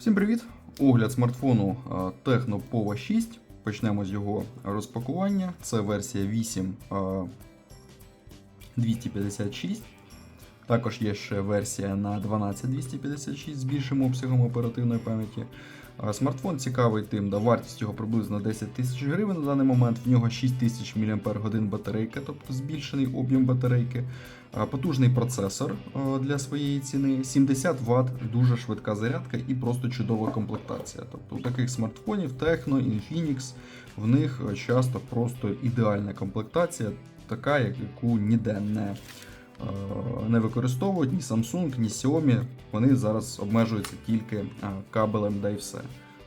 Всім привіт! Огляд смартфону Techno Tecno Pova 6. Почнемо з його розпакування. Це версія 8 256. Також є ще версія на 12256 з більшим обсягом оперативної пам'яті. Смартфон цікавий тим, да, вартість його приблизно 10 тисяч гривень на даний момент. В нього 6000 мАч батарейка, тобто збільшений об'єм батарейки. Потужний процесор для своєї ціни, 70 Вт, дуже швидка зарядка і просто чудова комплектація. Тобто у таких смартфонів Tecno, Infinix, в них е, часто просто ідеальна комплектація, така, як- яку ніде не, не використовують ні Samsung, ні Xiaomi. Вони зараз обмежуються тільки е, кабелем, да й все.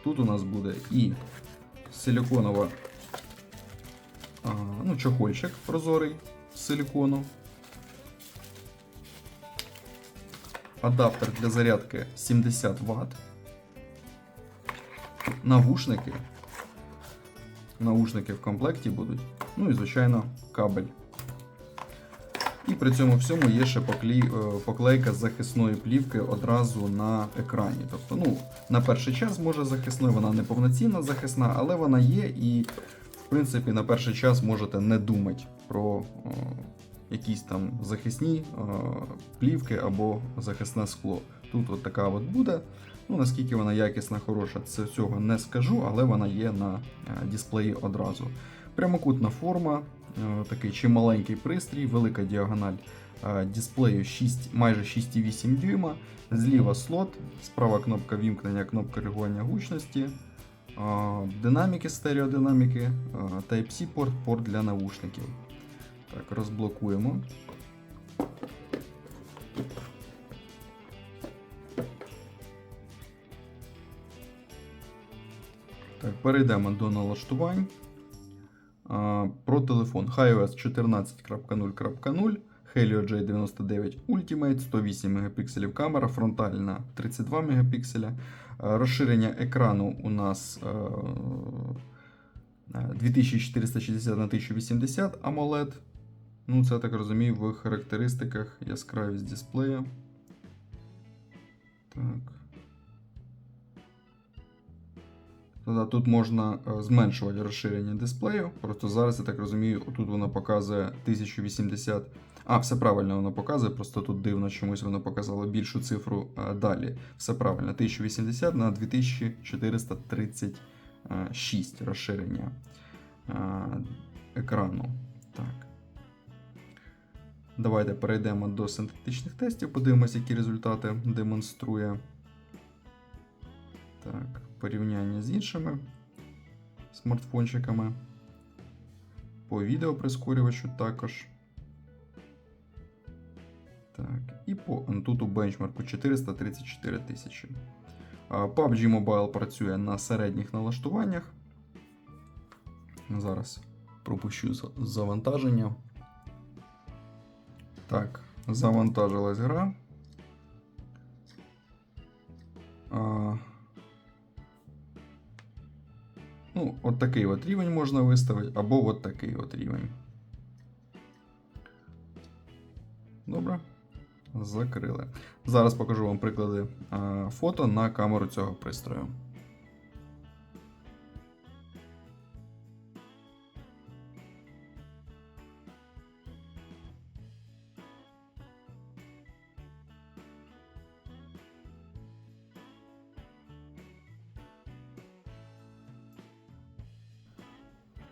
Тут у нас буде і силіконова ну, чохольчик прозорий з силікону. Адаптер для зарядки 70 Вт. Навушники. Наушники в комплекті будуть. Ну і, звичайно, кабель. І при цьому всьому є ще е, поклейка захисної плівки одразу на екрані. Тобто, ну, на перший час може захисною, вона не повноцінна захисна, але вона є, і, в принципі, на перший час можете не думати про е, якісь там захисні е, плівки або захисне скло. Тут от така от буде. Ну, наскільки вона якісна, хороша, це цього не скажу, але вона є на дисплеї одразу. Прямокутна форма, е, такий чималенький пристрій, велика діагональ е, дисплею 6, майже 6,8 дюйма. Зліва слот, справа кнопка вімкнення, кнопка регулювання гучності, е, динаміки, стереодинаміки, Type-C порт, порт для навушників. Так, розблокуємо. Так, перейдемо до налаштувань. Про телефон iOS 14.0.0, Helio J99 Ultimate, 108 Мп камера, фронтальна 32 Мп. Розширення екрану у нас е, 2460 на 1080 AMOLED. Ну, це я так розумію, в характеристиках яскравість дисплея. Так. Тут можна е, зменшувати розширення дисплею. Просто зараз, я так розумію, тут воно показує 1080. А, все правильно воно показує, просто тут дивно чомусь воно показало більшу цифру е, далі. Все правильно, 1080 на 2436 розширення е, екрану. Так. Давайте перейдемо до синтетичних тестів, подивимося, які результати демонструє. Так, порівняння з іншими смартфончиками. По відеоприскорювачу також. Так, і по Antutu бенчмарку 434 тисячі. PUBG Mobile працює на середніх налаштуваннях. Зараз пропущу завантаження. Так, завантажилась гра. Ну, от такий от рівень можна виставити, або от такий от рівень. Добре. Закрили. Зараз покажу вам приклади фото на камеру цього пристрою.